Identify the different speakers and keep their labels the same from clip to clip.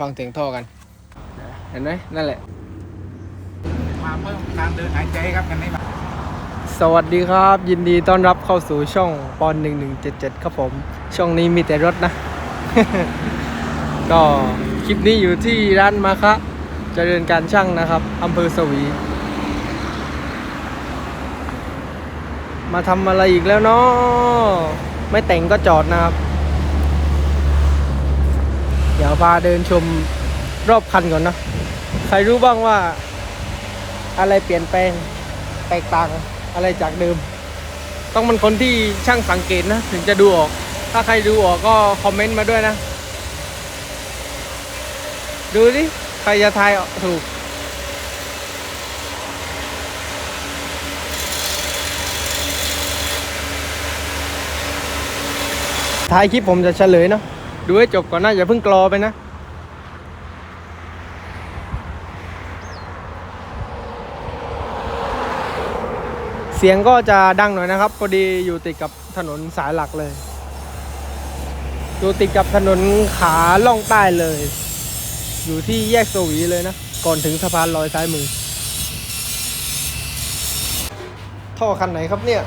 Speaker 1: ฟังเสียงท่อกัน เห็นไหมนั่นแหละ
Speaker 2: มาเพิ่มการเดินหายใจครับกันนี้มา
Speaker 1: สวัสดีครับ ยินดีต้อนรับเข้าสู่ช่องปอนหนึ่งหนึ่งเจ็ดเจ็ดครับผม ช่องนี้มีแต่รถนะ ก็คลิปนี้อยู่ที่ร้านมาคะเจริญการช่างนะครับอำเภอสวี มาทำอะไรอีกแล้วเนาะไม่แต่งก็จอดนะครับ เดี๋ยวพาเดินชมรอบคันก่อนเนะใครรู้บ้างว่า อะไรเปลี่ยนแปลงแตกต่างอะไรจากเดิม ต้องเป็นคนที่ช่างสังเกตนะ ถึงจะดูออก ถ้าใครดูออกก็คอมเมนต์มาด้วยนะ ดูดิใครจะทายถูกท้ายคลิปผมจะเฉลยเนาะ ดูให้จบก่อนนะอย่าเพิ่งกรอไปนะ เสียงก็จะดังหน่อยนะครับพอดีอยู่ติดกับถนนสายหลักเลย อยู่ติดกับถนนขาล่องใต้เลย อยู่ที่แยกสวีเลยนะ ก่อนถึงสะพานลอยซ้ายมือ ท่อคันไหนครับเนี่ย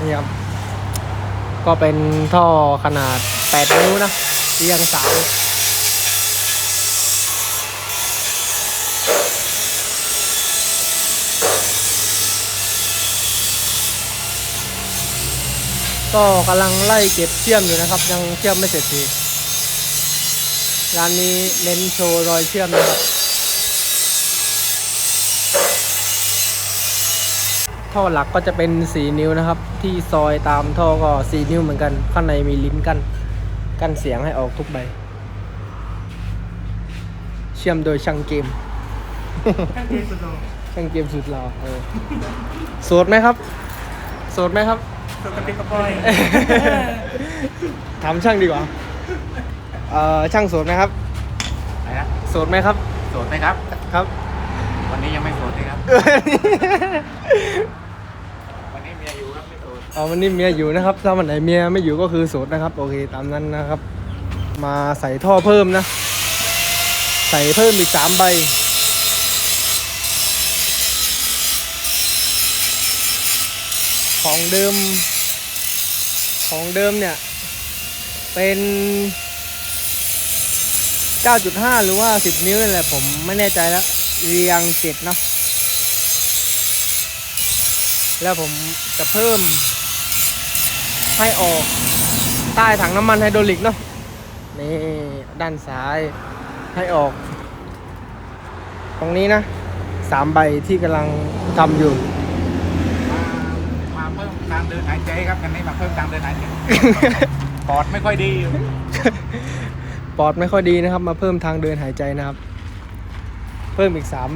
Speaker 1: นี่ครับ ก็เป็นท่อขนาด 8 นิ้วนะเรียงสามก็กำลังไล่เก็บเชื่อมอยู่นะครับ ยังเชื่อมไม่เสร็จทีร้านนี้เน้นโชว์รอยเชื่อมนะครับ ท่อหลักก็จะเป็น 4 นิ้วนะครับ ที่ซอยตามท่อก็ 4 นิ้วเหมือนกัน ข้างในมีลิ้นกันกันเสียงให้ออกทุกใบ เชื่อมโดยช่างเกม
Speaker 2: แค่เจสุดโล
Speaker 1: ช่างเกมสุดหล่อเออโสดไหมครับ โสดไหมครับ
Speaker 2: สุดกระปิกกระปอย
Speaker 1: ถามช่างดีกว่าเอ่อช่างโสดไหมครับ
Speaker 2: ไหนนะ
Speaker 1: โสดไหมครับ
Speaker 2: โสดไหมครับ
Speaker 1: ครับ
Speaker 2: วันนี้ยังไม่โสดเลยครับ วันนี้เมียอยู่ครับไม่โสด
Speaker 1: เอาวันนี้เมียอยู่นะครับ ถ้าวันไหนเมียไม่อยู่ก็คือโสดนะครับ โอเคตามนั้นนะครับ มาใส่ท่อเพิ่มนะ ใส่เพิ่มอีกสามใบของเดิม ของเดิมเนี่ย เป็น 9.5 หรือว่า 10 นิ้วนี่นแหละผมไม่แน่ใจแล้วเรียงเจ็ดเนาะแล้วผมจะเพิ่ม ให้ออกใต้ถังน้ำมันไฮดรอลิกเนาะนี่ด้านซ้ายให้ออก ตรงนี้นะสามใบที่กำลังทำอยู่
Speaker 2: มามาเพิ่มการเดินหายใจครับกันนี้มาเพิ่มการเดินหายใจปอดไม่ค่อยดี
Speaker 1: ปอดไม่ค่อยดีนะครับ มาเพิ่มทางเดินหายใจนะครับ เพิ่มอีกสาม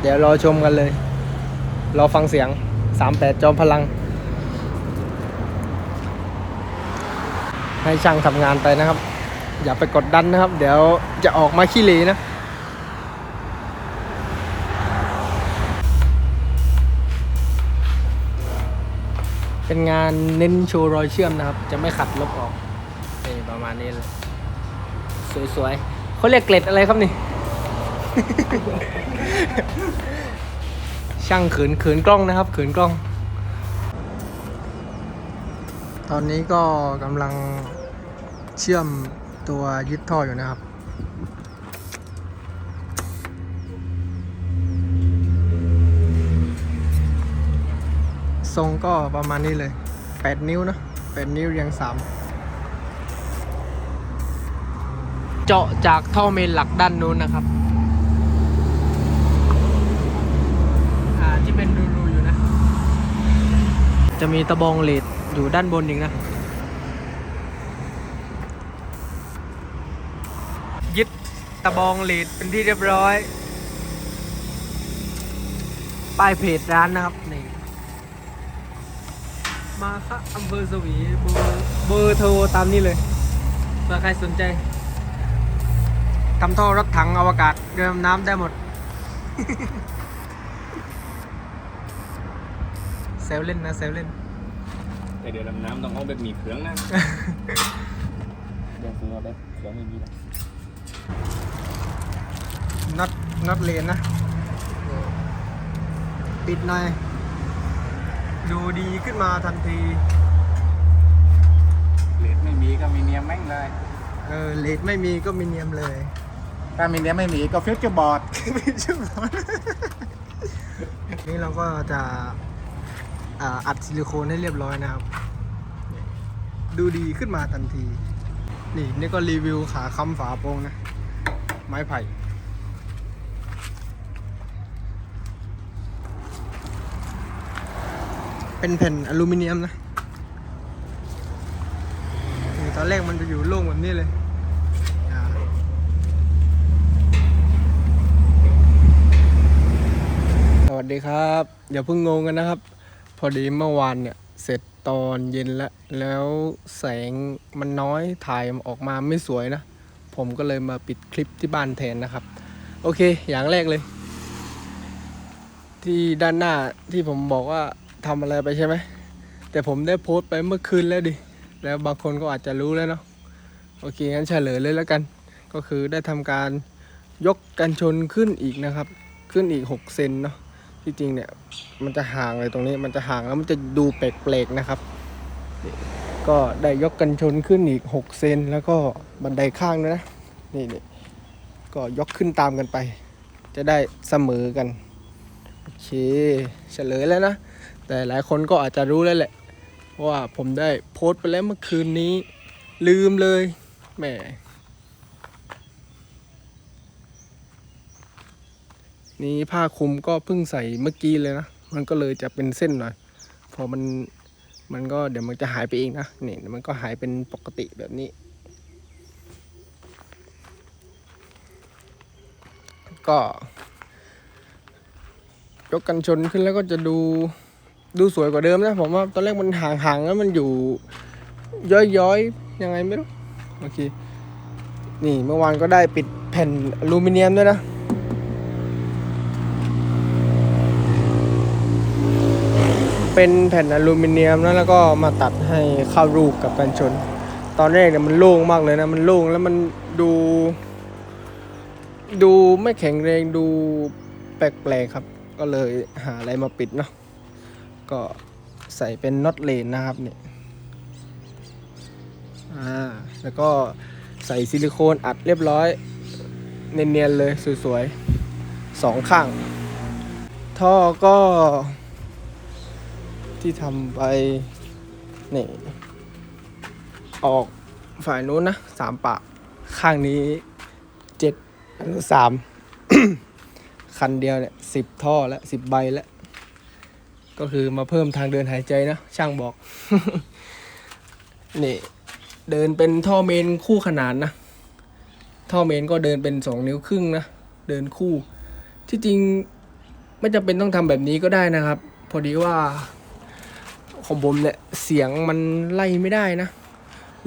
Speaker 1: เดี๋ยวรอชมกันเลย รอฟังเสียง38จอมพลัง ให้ช่างทำงานไปนะครับ อย่าไปกดดันนะครับ เดี๋ยวจะออกมาขี้เหร่นะเป็นงานเน้นโชว์รอยเชื่อมนะครับ จะไม่ขัดลบออกนี่ประมาณนี้เลย สวยๆเขาเรียกเกล็ดอะไรครับนี่ ช่างเขินเขินกล้องนะครับเขินกล้อง ตอนนี้ก็กำลังเชื่อมตัวยึดท่ออยู่นะครับทรงก็ประมาณนี้เลย 8 นิ้วนะ8นิ้วเรียง 3 เจาะจากท่อเมนหลักด้านนู้นนะครับอ่าที่เป็นรูๆอยู่นะ จะมีตะบองเลด อยู่ด้านบนอีกนะ ยึดตะบองเลดเป็นที่เรียบร้อย ป้ายเพจร้านนะครับนี่มาค่ะอำเภอสวีเบอร์เบอร์โทรตามนี้เลยเผื่อใครสนใจทำท่อรถถังอวกาศเรือดำน้ำได้หมดเซลเล่นนะเซลเล่น
Speaker 3: แต่เดี๋ยวดำน้ำต้องเอาแบบมีเครื่องนะเดี๋ยวซื้อมาแบบเครื่องไม่มีนะ
Speaker 1: นัดนัดเลนนะ ปิดหน่อยดูดีขึ้นมาทันที
Speaker 2: เลดไม่มีก็มีเนียมแม่งเลย
Speaker 1: เออเลดไม่มีก็มีเนียมเลย
Speaker 2: ถ้ามีเนียมไม่มีก็ฟิวเจอร์บอร์ด
Speaker 1: ชื่อหมอนนี่เราก็จะ อัดซิลิโคนให้เรียบร้อยนะครับ ดูดีขึ้นมาทันที นี่นี่ก็รีวิวขาค้ำฝาโปรงนะ ไม้ไผ่เป็นแผ่นอลูมิเนียมนะนตอนแรกมันจะอยู่โล่งแบบนี้เลยสวัสดีครับ อย่าเพิ่งงงกันนะครับ อดีเมื่อวานเนี่ยเสร็จตอนเย็นแล้ว แล้วแสงมันน้อยถ่ายออกมาไม่สวยนะ ผมก็เลยมาปิดคลิปที่บ้านแทนนะครับ โอเค อย่างแรกเลย ที่ด้านหน้าที่ผมบอกว่าทำอะไรไปใช่ไหม แต่ผมได้โพสต์ไปเมื่อคืนแล้วดิ แล้วบางคนก็อาจจะรู้แล้วเนาะ โอเค งั้นเฉลยเลยแล้วกัน ก็คือได้ทำการยกกันชนขึ้นอีกนะครับ ขึ้นอีก 6 เซนเนาะ ที่จริงเนี่ยมันจะห่างเลยตรงนี้มันจะห่างแล้วมันจะดูแปลกๆนะครับ ก็ได้ยกกันชนขึ้นอีก 6 เซนแล้วก็บันไดข้างด้วยนะนี่นี่ก็ยกขึ้นตามกันไป จะได้เสมอกันโอเคเฉลยแล้วนะ แต่หลายคนก็อาจจะรู้แล้วแหละเพราะว่าผมได้โพสต์ไปแล้วเมื่อคืนนี้ ลืมเลยแหม นี่ผ้าคลุมก็เพิ่งใส่เมื่อกี้เลยนะ มันก็เลยจะเป็นเส้นหน่อย พอมันมันก็เดี๋ยวมันจะหายไปเองนะนี่มันก็หายเป็นปกติแบบนี้ ก็ ยกกันชนขึ้นแล้วก็จะดูดูสวยกว่าเดิมนะผมว่าตอนแรกมันห่างๆแล้วมันอยู่ย้อยๆยังไงไม่รู้โอเคนี่เมื่อวานก็ได้ปิดแผ่นอลูมิเนียมด้วยนะ เป็นแผ่นอลูมิเนียมนะแล้วก็มาตัดให้เข้ารูปกับกันชน ตอนแรกเนี่ยมันโล่งมากเลยนะมันโล่งแล้วมันดู ดูไม่แข็งแรงดูแปลกๆครับ ก็เลยหาอะไรมาปิดเนาะก็ใส่เป็นน็อตเลนนะครับเนี่ยอ่าแล้วก็ใส่ซิลิโคนอัดเรียบร้อย เนียนๆเลยสวยๆสองข้าง ท่อก็ ที่ทำไปนี่ออกฝ่ายนู้นนะสามปาก ข้างนี้เจ็ดอันนู้นสามคันเดียวเนี่ยสิบท่อแล้วสิบใบแล้ว ก็คือมาเพิ่มทางเดินหายใจนะช่างบอก นี่เดินเป็นท่อเมนคู่ขนานนะ ท่อเมนก็เดินเป็นสองนิ้วครึ่งนะ เดินคู่ ที่จริงไม่จำเป็นต้องทำแบบนี้ก็ได้นะครับ พอดีว่า ของผมเนี่ยเสียงมันไล่ไม่ได้นะ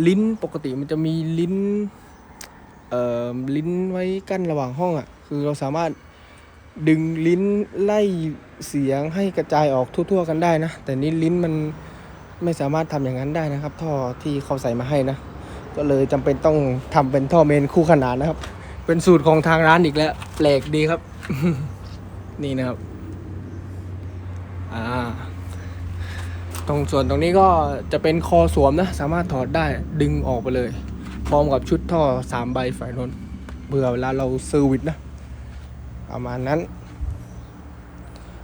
Speaker 1: ลิ้นปกติมันจะมีลิ้น เอ่อ ลิ้นไว้กั้นระหว่างห้องอะ่ะ คือเราสามารถดึงลิ้นไล่เสียงให้กระจายออกทั่ว ๆ กันได้นะ แต่นี่ลิ้นมันไม่สามารถทำอย่างนั้นได้นะครับ ท่อที่เขาใส่มาให้นะ ก็เลยจำเป็นต้องทำเป็นท่อเมนคู่ขนานนะครับ เป็นสูตรของทางร้านอีกแล้วแปลกดีครับ นี่นะครับ อ่า ตรงส่วนตรงนี้ก็จะเป็นคอสวมนะ สามารถถอดได้ดึงออกไปเลย พร้อมกับชุดท่อสามใบฝ่ายนนเบื่อเวลาเราเซอร์วิสนะประมาณนั้น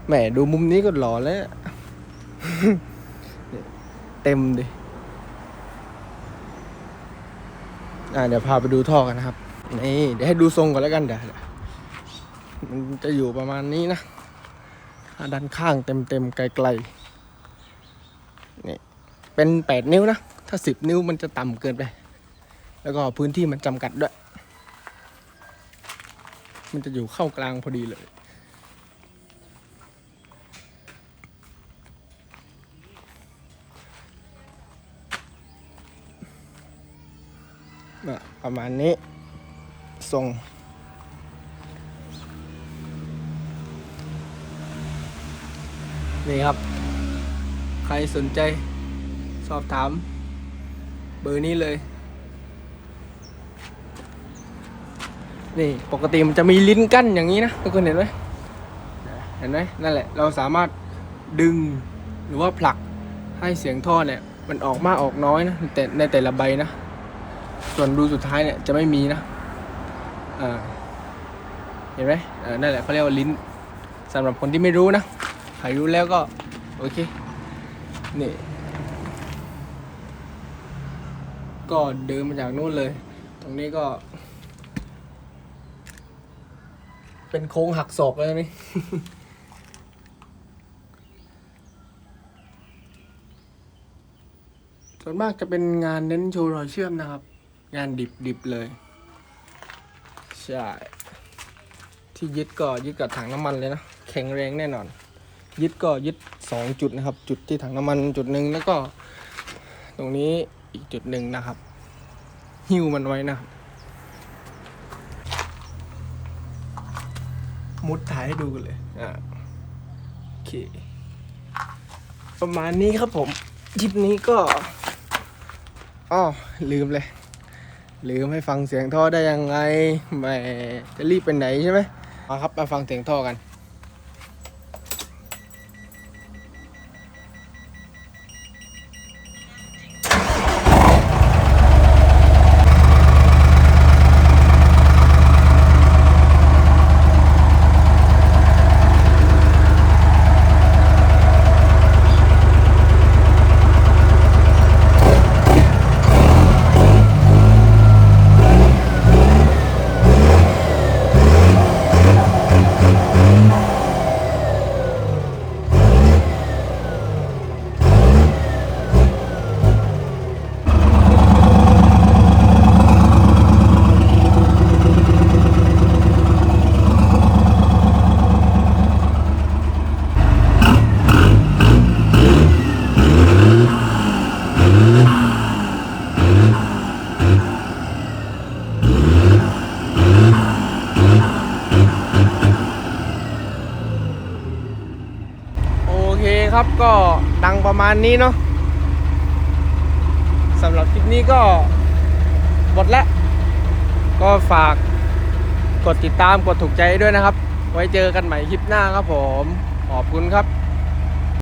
Speaker 1: แหมดูมุมนี้ก็หล่อแล้ว เต็มดิอ่าเดี๋ยวพาไปดูท่อกันนะครับ นี่ เดี๋ยวให้ดูทรงก่อนแล้วกันเดี๋ยวมันจะอยู่ประมาณนี้นะด้านข้างเต็มๆไกลๆ เป็นแปดนิ้วนะ ถ้าสิบนิ้วมันจะต่ำเกินไป แล้วก็พื้นที่มันจำกัดด้วย มันจะอยู่เข้ากลางพอดีเลยประมาณนี้ทรงนี่ครับ ใครสนใจ สอบถาม เบอร์นี้เลย นี่ปกติมันจะมีลิ้นกั้นอย่างนี้นะทุกคนเห็นไหมเห็นไหมนั่นแหละ เราสามารถดึงหรือว่าผลักให้เสียงท่อเนี่ย มันออกมากออกน้อยนะแต่ในแต่ละใบนะ ส่วนรูสุดท้ายเนี่ยจะไม่มีนะอ่าเห็นไหมนั่นแหละเขาเรียกว่าลิ้นสำหรับคนที่ไม่รู้นะใครรู้แล้วก็ โอเค นี่ ก็เดินมาจากนู่นเลย ตรงนี้ก็ เป็นโค้งหักศอกแล้วนี่ส่วนมากจะเป็นงานเน้นโชว์รอยเชื่อมนะครับ งานดิบดิบเลย ใช่ ที่ยึดก็ยึดกับถังน้ำมันเลยนะ แข็งแรงแน่นอน ยึดก็ยึดสองจุดนะครับ จุดที่ถังน้ำมันจุดหนึ่งแล้วก็ ตรงนี้ อีกจุดหนึ่งนะครับ หิ้วมันไว้นะครับ มุดถ่ายให้ดูกันเลย อ่าโอเค ประมาณนี้ครับผมคลิปนี้ก็อ๋อลืมเลยลืมให้ฟังเสียงท่อได้ยังไงแหมจะรีบไปไหนใช่ไหมมาครับมาฟังเสียงท่อกัน โครับ ก็ดังประมาณนี้เนาะสำหรับคลิปนี้ก็หมดแล้วก็ฝากกดติดตามกดถูกใจด้วยนะครับ ไว้เจอกันใหม่คลิปหน้าครับผม ขอบคุณครับ